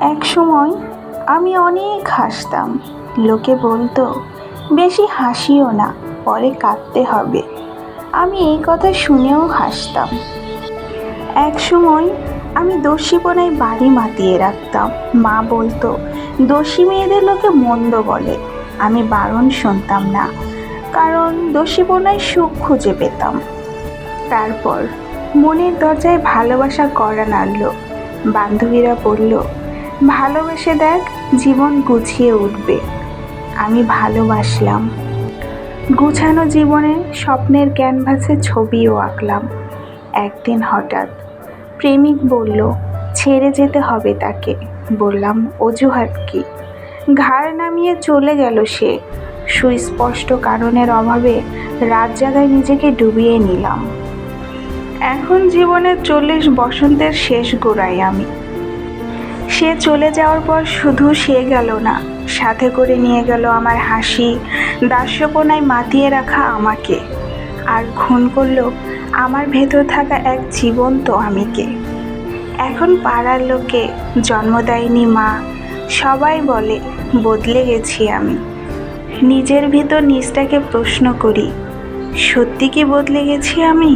এক সময় আমি অনেক হাসতাম। লোকে বলতো, বেশি হাসিও না, পরে কাঁদতে হবে। আমি এই কথা শুনেও হাসতাম। এক সময় আমি দস্যিপনায় বাড়ি মাতিয়ে রাখতাম। মা বলতো, দোষী মেয়েদের লোকে মন্দ বলে, আমি বারণ শুনতাম না, কারণ দস্যিপনায় সুখ খুঁজে পেতাম। তারপর মনের দরজায় ভালোবাসা করা নাড়ল। বান্ধবীরা বলল ভালোবেসে দেখ, জীবন গুছিয়ে উঠবে। আমি ভালোবাসলাম। গুছানো জীবনে স্বপ্নের ক্যানভাসে ছবিও আঁকলাম। একদিন হঠাৎ প্রেমিক বলল, ছেড়ে যেতে হবে তাকে। বললাম, অজুহাত কি? ঘাড় নামিয়ে চলে গেল সে। সুস্পষ্ট কারণের অভাবে রাত জাগায় নিজেকে ডুবিয়ে নিলাম। এখন জীবনের চল্লিশ বসন্তের শেষ গোড়ায় আমি। সে চলে যাওয়ার পর শুধু সে গেল না, সাথে করে নিয়ে গেল আমার হাসি, দাস্যপনায় মাতিয়ে রাখা আমাকে। আর খুন করল আমার ভেতর থাকা এক জীবন্ত আমিকে। এখন পাড়ার লোকে জন্ম দেয়নি মা, সবাই বলে বদলে গেছি আমি। নিজের ভিতর নিজটাকে প্রশ্ন করি, সত্যি কি বদলে গেছি আমি?